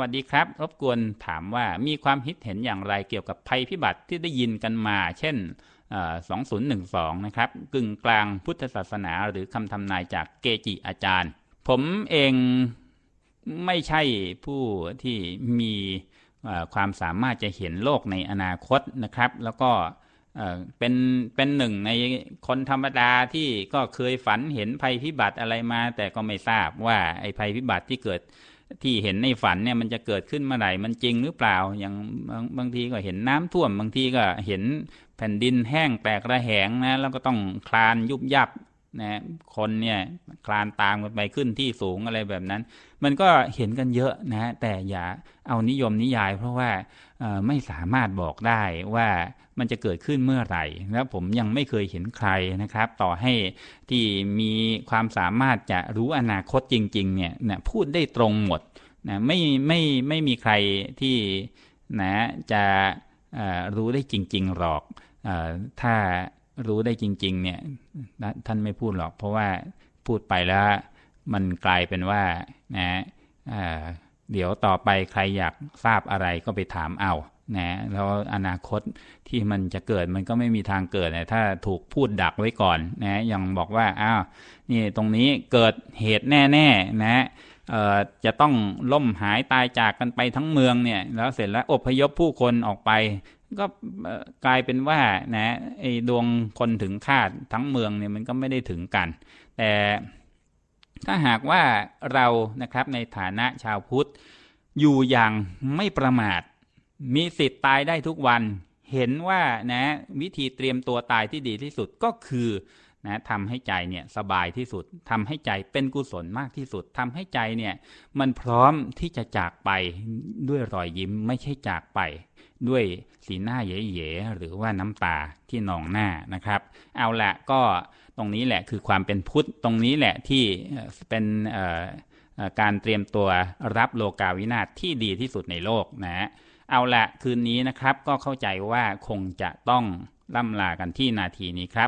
วัสดีครับ รบกวนถามว่ามีความคิดเห็นอย่างไรเกี่ยวกับภัยพิบัติที่ได้ยินกันมา เช่น 2012 นะครับ กึ่งกลางพุทธศาสนาหรือคำทำนายจากเกจิอาจารย์ ผมเองไม่ใช่ผู้ที่มีความสามารถจะเห็นโลกในอนาคตนะครับ แล้วก็เป็นเป็นหนึ่งในคนธรรมดาที่ก็เคยฝันเห็นภัยพิบัติอะไรมา แต่ก็ไม่ทราบว่าไอ้ภัยพิบัติที่เกิด ที่เห็นในฝันเนี่ยมันจะเกิดขึ้นเมื่อไหร่มันจริงหรือเปล่า อย่างบางบางทีก็เห็นน้ำท่วม บางทีก็เห็นแผ่นดินแห้งแตกระแหงนะแล้วก็ต้องคลานยุบยับ นะคนเนี่ยคลานตามกันไปขึ้นที่สูงอะไรแบบนั้น มันก็เห็นกันเยอะนะแต่อย่าเอานิยมนิยาย เพราะว่าไม่สามารถบอกได้ว่ามันจะเกิดขึ้นเมื่อไหร่แล้วผมยังไม่เคยเห็นใครนะครับ ต่อให้ที่มีความสามารถจะรู้อนาคตจริง ๆ เนี่ยนะพูดได้ตรงหมดนะไม่ไม่ไม่มีใครที่นะจะรู้ได้จริง ๆ หรอกอถ้า รู้ได้จริง ๆ เนี่ยท่านไม่พูดหรอก เพราะว่าพูดไปแล้ว มันกลายเป็นว่านะเเดี๋ยวต่อไปใครอยากทราบอะไรก็ไปถามเอานะแล้วอนาคตที่มันจะเกิดมันก็ไม่มีทางเกิดนะถ้าถูกพูดดักไว้ก่อนนะอย่างบอกว่าอ้าวนี่ตรงนี้เกิดเหตุแน่ๆนะ จะต้องล่มหายตายจากกันไปทั้งเมืองเนี่ยแล้วเสร็จแล้วอพยพผู้คนออกไป ก็กลายเป็นว่านะไอ้ดวงคนถึงคาดทั้งเมืองเนี่ยมันก็ไม่ได้ถึงกัน แต่ถ้าหากว่าเรานะครับในฐานะชาวพุทธอยู่อย่างไม่ประมาท มีสิทธิ์ตายได้ทุกวัน เห็นว่านะวิธีเตรียมตัวตายที่ดีที่สุดก็คือ นะทำให้ใจเนี่ยสบายที่สุดทำให้ใจเป็นกุศลมากที่สุดทำให้ใจเนี่ยมันพร้อมที่จะจากไปด้วยรอยยิ้มไม่ใช่จากไป ด้วยสีหน้าเย่ๆหรือว่าน้ำตาที่นองหน้านะครับ เอาละก็ตรงนี้แหละคือความเป็นพุทธตรงนี้แหละที่เป็นการเตรียมตัวรับโลกาวินาศที่ดีที่สุดในโลกนะ เอาละคืนนี้นะครับก็เข้าใจว่าคงจะต้องล่ำลากันที่นาทีนี้ครับ